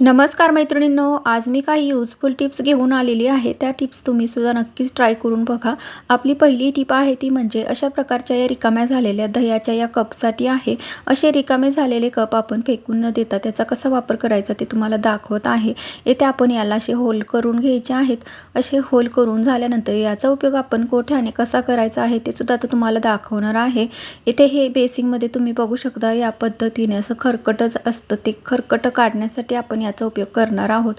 नमस्कार मैत्रिणींनो आज मी काही यूजफुल टिप्स घेऊन आलेली आहे. त्या टिप्स तुम्ही सुद्धा नक्कीच ट्राय करून बघा. आपली पहिली टिप आहे ती म्हणजे अशा प्रकारच्या या रिकाम्या झालेल्या दह्याच्या या कपसाठी आहे. असे रिकामे झालेले कप आपण फेकून न देता त्याचा कसा वापर करायचा ते तुम्हाला दाखवत आहे. येथे आपण याला असे होल करून घ्यायचे आहेत. असे होल करून झाल्यानंतर याचा उपयोग आपण कोठ्याने कसा करायचा आहे ते सुद्धा आता तुम्हाला दाखवणार आहे. येथे हे बेसिंगमध्ये तुम्ही बघू शकता या पद्धतीने असं खरकटच असतं. ते खरकट काढण्यासाठी आपण याचा उपयोग करणार आहोत.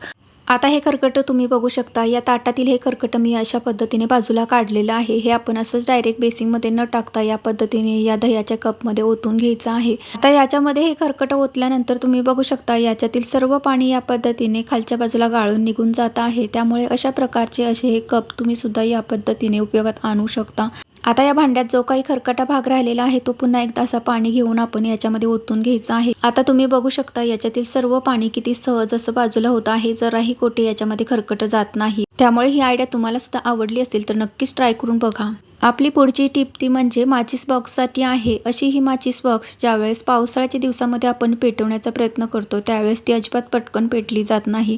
आता हे खरकट तुम्ही बघू शकता. या ताटातील हे कर्कट मी अशा पद्धतीने बाजूला काढलेलं आहे. हे आपण असंच डायरेक्ट बेसिंगमध्ये न टाकता या पद्धतीने या दह्याच्या कपमध्ये ओतून घ्यायचं आहे. आता याच्यामध्ये हे खरकट ओतल्यानंतर तुम्ही बघू शकता याच्यातील सर्व पाणी या पद्धतीने खालच्या बाजूला गाळून निघून जात आहे. त्यामुळे अशा प्रकारचे असे हे कप तुम्ही सुद्धा या पद्धतीने उपयोगात आणू शकता. आता या भांड्यात जो काही खरकटा भाग राहिलेला आहे तो पुन्हा एकदा असा पाणी घेऊन आपण याच्यामध्ये ओतून घ्यायचा आहे. आता तुम्ही बघू शकता याच्यातील सर्व पाणी किती सहज असं बाजूला होत आहे जराही कोठे याच्यामध्ये खरकट जात नाही. त्यामुळे ही आयडिया तुम्हाला सुद्धा आवडली असेल तर नक्कीच ट्राय करून बघा. आपली पुढची टिप ती म्हणजे माचीस बॉक्ससाठी आहे. अशी ही माचीस बॉक्स ज्यावेळेस पावसाळ्याच्या दिवसामध्ये आपण पेटवण्याचा प्रयत्न करतो त्यावेळेस ती अजिबात पटकन पेटली जात नाही.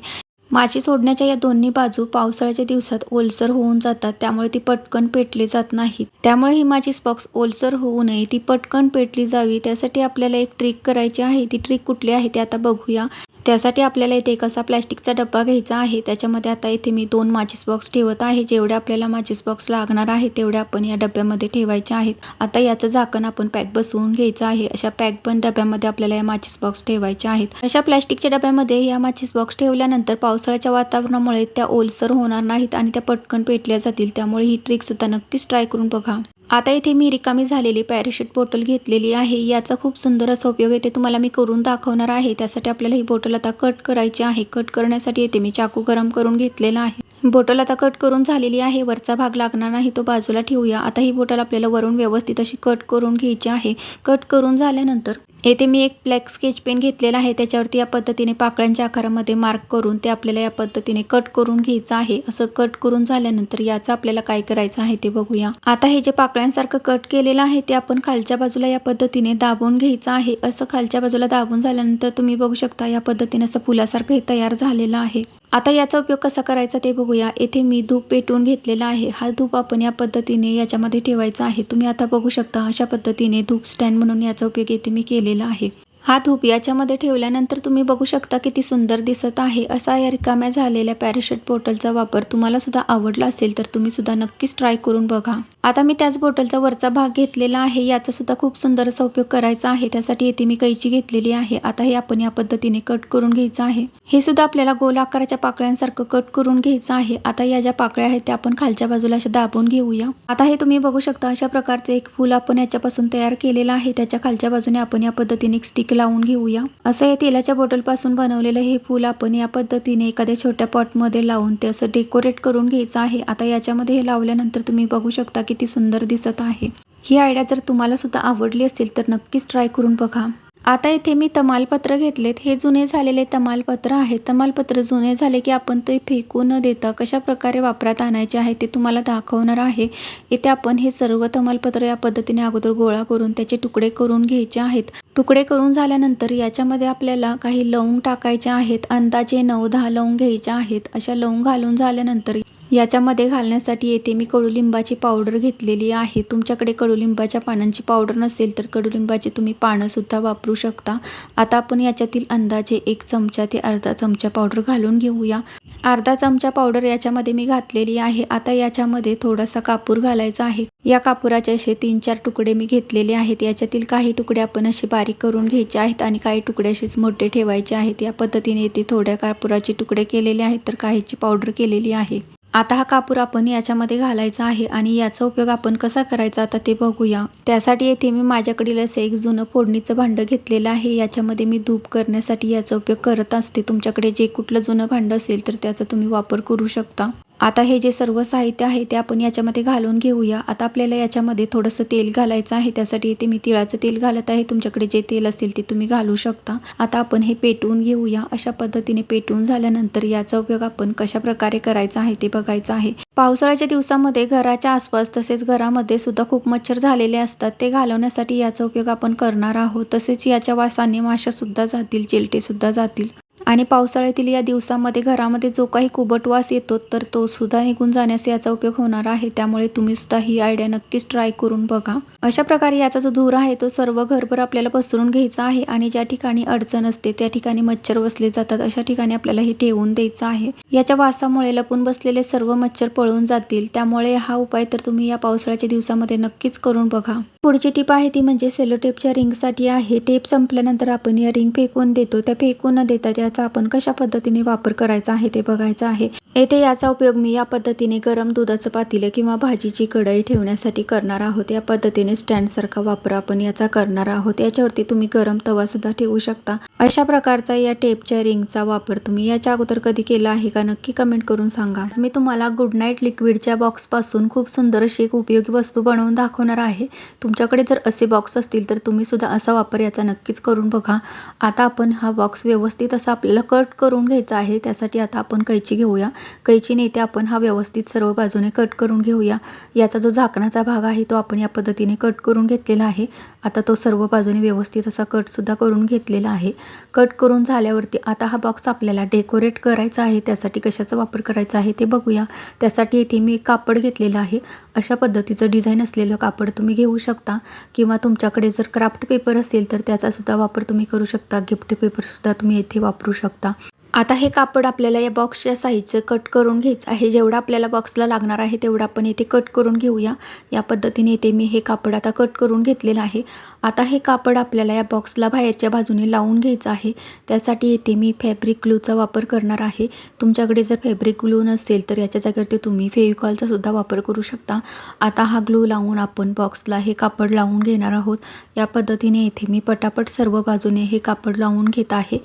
माशी सोडण्याच्या या दोन्ही बाजू पावसाळ्याच्या दिवसात ओलसर होऊन जातात त्यामुळे ती पटकन पेटली जात नाही त्यामुळे ही माझी स्पॉक्स ओलसर होऊ नये ती पटकन पेटली जावी. त्यासाठी आपल्याला एक ट्रिक करायची आहे. ती ट्रिक कुठली आहे ते आता बघूया. त्यासाठी आपल्याला इथे एक असा प्लॅस्टिकचा डब्बा घ्यायचा आहे. त्याच्यामध्ये आता इथे मी दोन माचीस बॉक्स ठेवत आहे. जेवढे आपल्याला माचीस बॉक्स लागणार आहे तेवढे आपण या डब्यामध्ये ठेवायचे आहेत. आता याचं झाकण आपण पॅक बसवून घ्यायचं आहे. अशा पॅक पण डब्यामध्ये आपल्याला या माचीस बॉक्स ठेवायचे आहेत. अशा प्लॅस्टिकच्या डब्यामध्ये या माचीस बॉक्स ठेवल्यानंतर पावसाळ्याच्या वातावरणामुळे त्या ओलसर होणार नाहीत आणि त्या पटकन पेटल्या जातील. त्यामुळे ही ट्रिक सुद्धा नक्कीच ट्राय करून बघा. आता इथे मी रिकामी झालेली पॅराशूट बॉटल घेतलेली आहे. याचा खूप सुंदर असा उपयोग येते तुम्हाला मी करून दाखवणार आहे. त्यासाठी आपल्याला ही बॉटल आता कट करायची आहे. कट करण्यासाठी येते मी चाकू गरम करून घेतलेला आहे. बॉटल आता कट करून झालेली आहे. वरचा भाग लागणार नाही तो बाजूला ठेवूया. आता ही बॉटल आपल्याला वरून व्यवस्थित अशी कट करून घ्यायची आहे. कट करून झाल्यानंतर येथे मी एक ब्लॅक स्केच पेन घेतलेला आहे. त्याच्यावरती या पद्धतीने पाकळ्यांच्या आकारामध्ये मार्क करून ते आपल्याला या पद्धतीने कट करून घ्यायचं आहे. असं कट करून झाल्यानंतर याचं आपल्याला काय करायचं आहे ते बघूया. आता हे जे पाकळ्यांसारखं कट केलेलं आहे ते आपण खालच्या बाजूला या पद्धतीने दाबून घ्यायचं आहे. असं खालच्या बाजूला दाबून झाल्यानंतर तुम्ही बघू शकता या पद्धतीने असं फुलासारखं हे तयार झालेलं आहे. आता याचा उपयोग कसा करायचा ते बघूया. येथे मी धूप पेटवून घेतलेला आहे. हा धूप आपण या पद्धतीने याच्यामध्ये ठेवायचा आहे. तुम्ही आता बघू शकता अशा पद्धतीने धूप स्टँड म्हणून याचा उपयोग येथे मी केले केलेला आहे. हा धूप याच्यामध्ये ठेवल्यानंतर तुम्ही बघू शकता किती सुंदर दिसत आहे. असा या रिकाम्या झालेल्या पॅराशूट बॉटलचा वापर तुम्हाला सुद्धा आवडला असेल तर तुम्ही सुद्धा नक्कीच ट्राय करून बघा. आता मी त्याच बॉटलचा वरचा भाग घेतलेला आहे. याचा सुद्धा खूप सुंदर असा उपयोग करायचा आहे. त्यासाठी येथे मी कैची घेतलेली आहे. आता हे आपण या पद्धतीने कट करून घ्यायचं आहे. हे सुद्धा आपल्याला गोल आकाराच्या पाकळ्यांसारखं कट करून घ्यायचं आहे. आता या ज्या पाकळ्या आहेत त्या आपण खालच्या बाजूला अशा दाबून घेऊया. आता हे तुम्ही बघू शकता अशा प्रकारचे एक फूल आपण याच्यापासून तयार केलेलं आहे. त्याच्या खालच्या बाजूने आपण या पद्धतीने एक स्टिक लावून घेऊया. असं हे तेलाच्या बॉटलपासून बनवलेलं हे फूल आपण या पद्धतीने एखाद्या छोट्या पॉटमध्ये लावून ते असं डेकोरेट करून घ्यायचं आहे. आता याच्यामध्ये हे लावल्यानंतर तुम्ही बघू शकता किती सुंदर दिसत आहे. ही आयडिया जर तुम्हाला सुद्धा आवडली असेल तर नक्कीच ट्राय करून बघा. आता इथे मी तमालपत्र घेतलेत. हे जुने झालेले तमालपत्र आहे. तमालपत्र जुने झाले की आपण ते फेकू न देता कशा प्रकारे वापरात आणायचे आहे ते तुम्हाला दाखवणार आहे. इथे आपण हे सर्व तमालपत्र या पद्धतीने अगोदर गोळा करून त्याचे तुकडे करून घ्यायचे आहेत. तुकडे करून झाल्यानंतर याच्यामध्ये आपल्याला काही लवंग टाकायचे आहेत. अंदाजे नऊ दहा लवंग घ्यायच्या आहेत. अशा लवंग घालून झाल्यानंतर याच्यामध्ये घालण्यासाठी येथे मी कडुलिंबाची पावडर घेतलेली आहे. तुमच्याकडे कडुलिंबाच्या पानांची पावडर नसेल तर कडुलिंबाची तुम्ही पानंसुद्धा वापरू शकता. आता आपण याच्यातील अंदाजे एक चमचा ते अर्धा चमचा पावडर घालून घेऊया. अर्धा चमचा पावडर याच्यामध्ये मी घातलेली आहे. आता याच्यामध्ये थोडासा कापूर घालायचा आहे. या कापुराचे असे तीन चार तुकडे मी घेतलेले आहेत. याच्यातील काही तुकडे आपण असे बारीक करून घ्यायचे आहेत आणि काही तुकडे असेच मोठे ठेवायचे आहेत. या पद्धतीने येथे थोड्या कापुराचे तुकडे केलेले आहेत तर काहीची पावडर केलेली आहे. आता हा कापूर आपण याच्यामध्ये घालायचा आहे आणि याचा उपयोग आपण कसा करायचा आता ते बघूया. त्यासाठी येथे मी माझ्याकडील असं एक जुनं फोडणीचं भांडं घेतलेलं आहे. याच्यामध्ये मी धूप करण्यासाठी याचा उपयोग करत असते. तुमच्याकडे जे कुठलं जुनं भांडं असेल तर त्याचा तुम्ही वापर करू शकता. आता हे जे सर्व साहित्य आहे ते आपण याच्यामध्ये घालून घेऊया. आता आपल्याला याच्यामध्ये थोडंसं तेल घालायचं आहे. त्यासाठी इथे मी तिळाचं तेल घालत आहे. तुमच्याकडे जे तेल असेल ते तुम्ही घालू शकता. आता आपण हे पेटवून घेऊया. अशा पद्धतीने पेटवून झाल्यानंतर याचा उपयोग आपण कशा प्रकारे करायचा आहे ते बघायचं आहे. पावसाळ्याच्या दिवसामध्ये घराच्या आसपास तसेच घरामध्ये सुद्धा खूप मच्छर झालेले असतात. ते घालवण्यासाठी याचा उपयोग आपण करणार आहोत. तसेच याच्या वासाने माशा सुद्धा जातील चिलटे सुद्धा जातील. आणि पावसाळ्यातील या दिवसामध्ये घरामध्ये जो काही कुबट वास येतो तर तो सुद्धा निघून जाण्यास याचा उपयोग होणार आहे. त्यामुळे तुम्ही सुद्धा ही आयडिया नक्कीच ट्राय करून बघा. अशा प्रकारे याचा जो धूर आहे तो सर्व घरभर आपल्याला पसरून घ्यायचा आहे आणि ज्या ठिकाणी अडचण असते त्या ठिकाणी मच्छर बसले जातात अशा ठिकाणी आपल्याला हे ठेवून द्यायचं आहे. याच्या वासामुळे लपून बसलेले सर्व मच्छर पळून जातील. त्यामुळे हा उपाय तर तुम्ही या पावसाळ्याच्या दिवसामध्ये नक्कीच करून बघा. पुढची टीप आहे ती म्हणजे सेलो टेपच्या रिंगसाठी आहे. टेप संपल्यानंतर आपण या रिंग फेकून देतो. त्या फेकून न देता त्याचा आपण कशा पद्धतीने वापर करायचा आहे ते बघायचं आहे. येथे याचा उपयोग मी या पद्धतीने गरम दुधाचं पातेलं किंवा भाजीची कढई ठेवण्यासाठी करणार आहोत. या पद्धतीने स्टँडसारखा वापर आपण याचा करणार आहोत. याच्यावरती तुम्ही गरम तवा सुद्धा ठेवू शकता. अशा प्रकारचा या टेपच्या रिंगचा वापर तुम्ही याच्या अगोदर कधी केला आहे का नक्की कमेंट करून सांगा. मी तुम्हाला गुड नाईट लिक्विडच्या बॉक्सपासून खूप सुंदर अशी एक उपयोगी वस्तू बनवून दाखवणार आहे. तुमच्याकडे जर असे बॉक्स असतील तर तुम्ही सुद्धा असा वापर याचा नक्कीच करून बघा. आता आपण हा बॉक्स व्यवस्थित असा आपल्याला कट करून घ्यायचा आहे त्यासाठी आता आपण कैची घेऊया. कैचीने इथे आपण हा व्यवस्थित सर्व बाजूने कट करून घेऊया. याचा जो झाकणाचा भाग आहे तो आपण या पद्धतीने कट करून घेतलेला आहे. आता तो सर्व बाजूने व्यवस्थित असा कटसुद्धा करून घेतलेला आहे. कट करून झाल्यावरती आता हा बॉक्स आपल्याला डेकोरेट करायचा आहे. त्यासाठी कशाचा वापर करायचा आहे ते बघूया. त्यासाठी इथे मी कापड घेतलेलं आहे. अशा पद्धतीचं डिझाईन असलेलं कापड तुम्ही घेऊ शकता. किंवा तुमच्याकडे जर क्राफ्ट पेपर असेल तर त्याचासुद्धा वापर तुम्ही करू शकता. गिफ्ट पेपरसुद्धा तुम्ही इथे वापरू शकता. आता हे कापड आपल्याला या बॉक्सच्या साईजचं कट करून घ्यायचं आहे. जेवढं आपल्याला बॉक्सला लागणार आहे तेवढं आपण येथे कट करून घेऊया. या पद्धतीने येथे मी हे कापड आता कट करून घेतलेलं आहे. आता हे कापड आपल्याला या बॉक्सला बाहेरच्या बाजूने लावून घ्यायचं आहे. त्यासाठी येथे मी फॅब्रिक ग्लूचा वापर करणार आहे. तुमच्याकडे जर फॅब्रिक ग्लू नसेल तर याच्या जागेवरती तुम्ही फेविकॉलचा सुद्धा वापर करू शकता. आता हा ग्लू लावून आपण बॉक्सला हे कापड लावून घेणार आहोत. या पद्धतीने येथे मी पटापट सर्व बाजूने हे कापड लावून घेत आहे.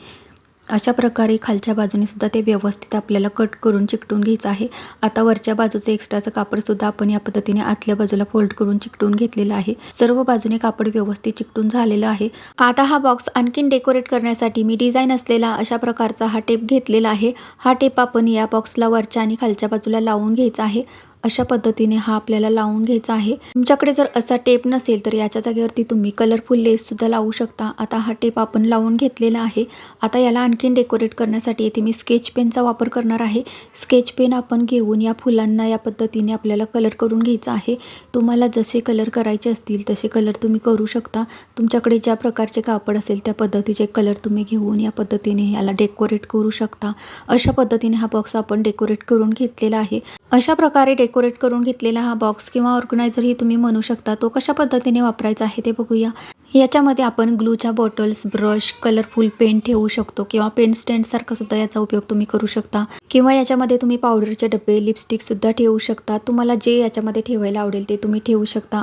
अशा प्रकारे खालच्या बाजूने सुद्धा ते व्यवस्थित आपल्याला कट करून चिकटून घ्यायचं आहे. आता वरच्या बाजूचं एक्स्ट्राचं कापडसुद्धा आपण या पद्धतीने आतल्या बाजूला फोल्ड करून चिकटून घेतलेलं आहे. सर्व बाजूने कापड व्यवस्थित चिकटून झालेलं आहे. आता हा बॉक्स आणखीन डेकोरेट करण्यासाठी मी डिझाईन असलेला अशा प्रकारचा हा टेप घेतलेला आहे. हा टेप आपण या बॉक्सला वरच्या आणि खालच्या बाजूला लावून घ्यायचा आहे. अशा पद्धतीने हा आपल्याला लावून घ्यायचा आहे. तुमच्याकडे जर असा टेप नसेल तर याच्या जागेवरती तुम्ही कलरफुल लेससुद्धा लावू शकता. आता हा टेप आपण लावून घेतलेला आहे. आता याला आणखीन डेकोरेट करण्यासाठी येथे मी स्केच पेनचा वापर करणार आहे. स्केच पेन आपण घेऊन या फुलांना या पद्धतीने आपल्याला कलर करून घ्यायचा आहे. तुम्हाला जसे कलर करायचे असतील तसे कलर तुम्ही करू शकता. तुमच्याकडे ज्या प्रकारचे कापड असेल त्या पद्धतीचे कलर तुम्ही घेऊन या पद्धतीने याला डेकोरेट करू शकता. अशा पद्धतीने हा बॉक्स आपण डेकोरेट करून घेतलेला आहे. अशा प्रकारे डेकोरेट करून घेतलेला हा बॉक्स किंवा ऑर्गनायझरही तुम्ही म्हणू शकता तो कशा पद्धतीने वापरायचा आहे ते बघूया. याच्यामध्ये आपण ग्लूच्या बॉटल्स ब्रश कलरफुल पेन ठेवू शकतो किंवा पेन स्टँडसारखा सुद्धा याचा उपयोग तुम्ही करू शकता. किंवा याच्यामध्ये तुम्ही पावडरचे डबे लिपस्टिकसुद्धा ठेवू शकता. तुम्हाला जे याच्यामध्ये ठेवायला आवडेल ते तुम्ही ठेवू शकता.